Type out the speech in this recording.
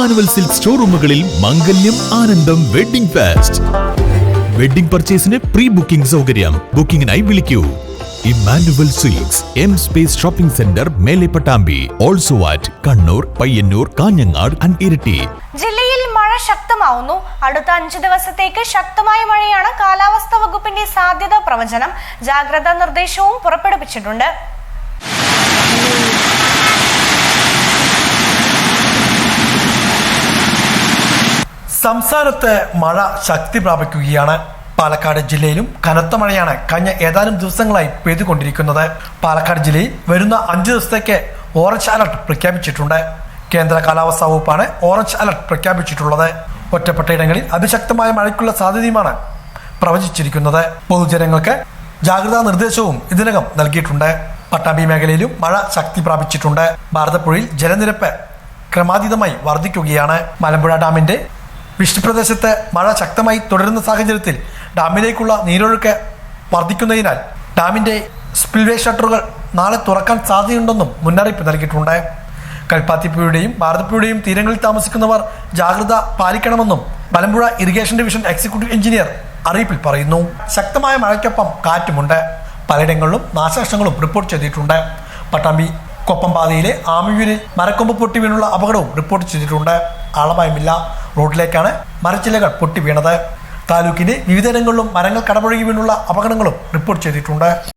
Emmanuel silk ഷോറൂമുകളിൽ മംഗല്യം ആനന്ദം വെഡിംഗ് ഫാസ്റ്റ്. വെഡിംഗ് പർച്ചേസിന് പ്രീ ബുക്കിംഗ് സൗകര്യം. ബുക്കിംഗിനായി വിളിക്കൂ. Emmanuel silks M space shopping centre Mele Pattambi. Also at Kannur Payyanur Kanhangad and Iritty. ജില്ലയിൽ മഴ ശക്തമാവുന്നു. അടുത്ത അഞ്ചു ദിവസത്തേക്ക് ശക്തമായ മഴയാണ് കാലാവസ്ഥാ വകുപ്പിന്റെ സാധ്യതാ പ്രവചനം. ജാഗ്രതാ നിർദ്ദേശവും പുറപ്പെടുവിച്ചിട്ടുണ്ട്. സംസ്ഥാനത്ത് മഴ ശക്തി പ്രാപിക്കുകയാണ്. പാലക്കാട് ജില്ലയിലും കനത്ത മഴയാണ് കഴിഞ്ഞ ഏതാനും ദിവസങ്ങളായി പെയ്തുകൊണ്ടിരിക്കുന്നത്. പാലക്കാട് ജില്ലയിൽ വരുന്ന അഞ്ച് ദിവസത്തേക്ക് ഓറഞ്ച് അലർട്ട് പ്രഖ്യാപിച്ചിട്ടുണ്ട്. കേന്ദ്ര കാലാവസ്ഥാ വകുപ്പാണ് ഓറഞ്ച് അലർട്ട് പ്രഖ്യാപിച്ചിട്ടുള്ളത്. ഒറ്റപ്പെട്ട ഇടങ്ങളിൽ അതിശക്തമായ മഴയ്ക്കുള്ള സാധ്യതയുമാണ് പ്രവചിച്ചിരിക്കുന്നത്. പൊതുജനങ്ങൾക്ക് ജാഗ്രതാ നിർദ്ദേശവും ഇതിനകം നൽകിയിട്ടുണ്ട്. പട്ടാമ്പി മേഖലയിലും മഴ ശക്തി പ്രാപിച്ചിട്ടുണ്ട്. ഭാരതപ്പുഴയിൽ ജലനിരപ്പ് ക്രമാതീതമായി വർദ്ധിക്കുകയാണ്. മലമ്പുഴ ഡാമിന്റെ വൃഷ്ടിപ്രദേശത്ത് മഴ ശക്തമായി തുടരുന്ന സാഹചര്യത്തിൽ ഡാമിലേക്കുള്ള നീരൊഴുക്ക് വർദ്ധിക്കുന്നതിനാൽ ഡാമിന്റെ സ്പിൽവേ ഷട്ടറുകൾ നാളെ തുറക്കാൻ സാധ്യതയുണ്ടെന്നും മുന്നറിയിപ്പ് നൽകിയിട്ടുണ്ട്. കൽപ്പാത്തിപ്പുഴയുടെയും ഭാരതപ്പുഴയുടെയും തീരങ്ങളിൽ താമസിക്കുന്നവർ ജാഗ്രത പാലിക്കണമെന്നും Malampuzha irrigation division executive engineer അറിയിപ്പിൽ പറയുന്നു. ശക്തമായ മഴയ്ക്കൊപ്പം കാറ്റുമുണ്ട്. പലയിടങ്ങളിലും നാശനഷ്ടങ്ങളും റിപ്പോർട്ട് ചെയ്തിട്ടുണ്ട്. പട്ടാമ്പി കൊപ്പം പാതയിലെ ആമിയൂരിൽ മരക്കൊമ്പ് പൊട്ടി വീണുള്ള അപകടവും റിപ്പോർട്ട് ചെയ്തിട്ടുണ്ട്. ആളപായമില്ല. റോഡിലേക്കാണ് മരച്ചിലകൾ പൊട്ടി വീണത് താലൂക്കിന്റെ വിവിധ ഇടങ്ങളിലും മരങ്ങൾ കടപുഴകി വീണുള്ള അപകടങ്ങളും റിപ്പോർട്ട് ചെയ്തിട്ടുണ്ട്.